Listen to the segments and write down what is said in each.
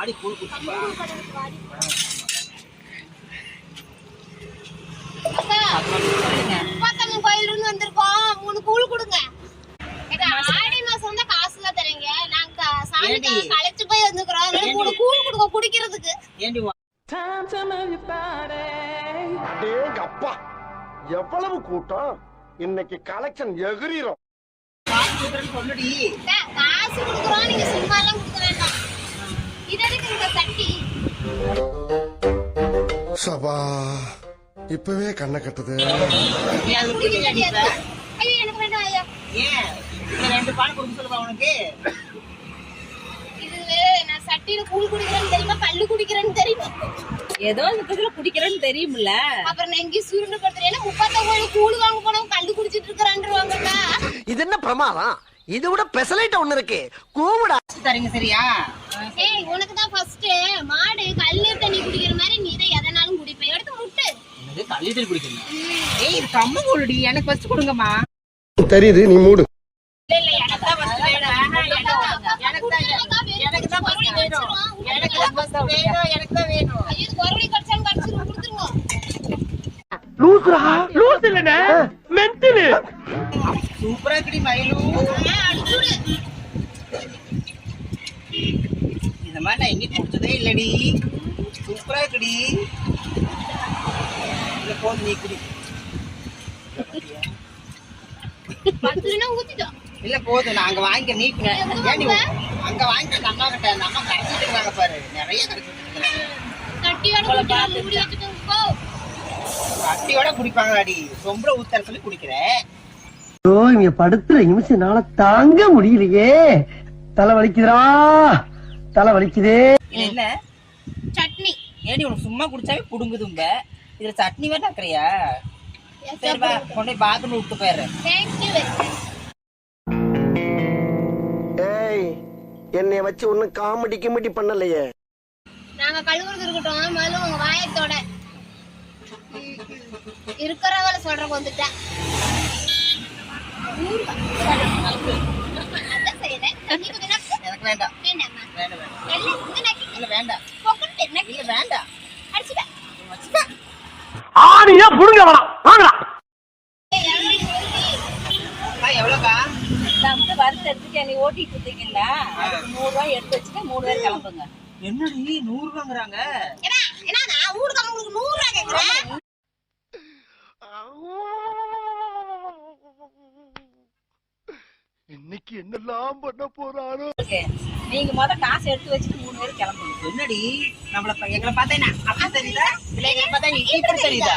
ஆடி கூழ் இருந்து வந்திருக்கோம். மூணு கூழ் கொடுங்க. ஆடி மாசம் வந்தா காசுல தரீங்க. நாங்க சாமிக்கு ஏடி? களைச்சு போய் வந்துக்கிறோம். மூணு கூழ் கொடுங்க குடிக்கிறதுக்கு. அப்பா எவ்வளவு கூட்டம்? இன்னைக்கு கலெக்ஷன் எகிரிரும். காசு கொடுக்குறோம். நீங்க சும்மா எல்லாம் கொடுக்க சபா இப்பவே கண்ணை கட்டுது. ஏதோ இந்த இதுல குடிக்கிறேன்னு தெரியும்ல. அப்புறம் எங்கேயும் சுருண்டு படுத்துறேன் முப்பத்தாம் கோயில் கூழ் வாங்க போனவங்க கல்லு குடிச்சிட்டு இருக்கிறான்றாங்கக்கா இது என்ன பிரமாதம்? இது விட பெசலைட் ஒண்ணு இருக்கு. கூவுடா. தரீங்க சரியா? ஏய் உனக்கு தான் ஃபர்ஸ்ட் மாடு கல்லீர் தண்ணி குடிக்கிற மாதிரி நீ தான் எதனாலும் குடிப்ப. எடுத்து முட்டு. என்னது? கல்லீட்டல் குடிக்கணும் ஏய் இது கம்ம கூழுடி எனக்கு ஃபர்ஸ்ட் கொடுங்கம்மா. தெரியுது நீ மூடு. இல்ல இல்ல எனக்கு தான் ஃபர்ஸ்ட் வேணும். எனக்கு தான் எனக்கு தான். ஃபர்ஸ்ட் வேணும். எனக்கு தான் ஃபர்ஸ்ட் வேணும். இந்த மாதிரி நான் எங்கேயும் குடிச்சதே இல்லடி. சூப்பரா இருக்குடி. இல்ல போதும் நீ குடி இல்ல போதும். நான் அங்க வாங்கிக்க நீ குடி. ஏன்டி அங்க வாங்கிக்க அந்த அம்மா கிட்ட அந்த அம்மா கரைச்சிட்டு இருக்காங்க பாரு. நிறைய கரைச்சிட்டு கட்டியோட குடிக்கலாம் மூடி வச்சுட்டு போ. அட்டியோட குடிப்பாங்களாடி. சொம்புல ஊத்தற சொல்லி குடிக்கிறேன் இங்க படுத்துற நிமிஷம்னால தாங்க முடியலையே. தலை வலிக்குதுடா. தலை வலிக்குதே என்ன? சட்னி. ஏடி உனக்கு சும்மா குடிச்சாவே புடுங்குதும்ப இதுல சட்னி வேணா இருக்கிறியா? சரி வா கொண்டு போய் பாத்ரூம் விட்டு போயிடுறேன். ஏய் என்னைய வச்சு ஒண்ணும் காமெடி கிமெடி பண்ணலையே. நாங்க கழுவுறது இருக்கட்டும் முதல்ல உங்க வாயத்தோட இருக்கிற வேலை சொல்றக்கு வந்துட்டேன். அதான். தண்ணி கொஞ்சம் நக்கு. எனக்கு வேண்டாம். வேண்டாம் வேண்டாம். இல்ல வேண்டாம். இல்ல வேண்டாம். ஆணியா புடுங்க வேணாம் வாங்கடா வந்து நீ ஓட்டிட்டு நூறு ரூபாய் எடுத்து வச்சுட்டு மூணு பேர் கிளம்புங்க. என்னடி நூறு ரூபாங்கிறாங்க? ஏன்னா, நான் ஊருக்கு உங்களுக்கு நூறு ரூபாய் கேட்கிறேன். இன்னைக்கு என்னெல்லாம் பண்ண போறாரோ. நீங்க முத காசு எடுத்து வச்சுட்டு மூணு பேர் கிளம்புங்க. என்னடி? நம்மள எங்களை பார்த்தா என்ன? அப்படி தெரியுதா? எங்களை பார்த்தா நீ இப்படி தெரியுதா?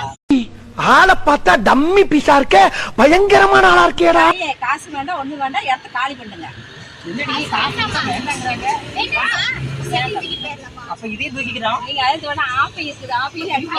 ஆளை பார்த்தா டம்மி பீஸா இருக்க. பயங்கரமான ஆளா இருக்கேடா. காசு வேண்டாம் ஒண்ணு வேண்டாம் இடத்த காலி பண்ணுங்க? அப்ப இதையும் தூக்கிக்கிறோம். நீங்க அதுக்கு வேணா ஆப்பையும் அடிக்க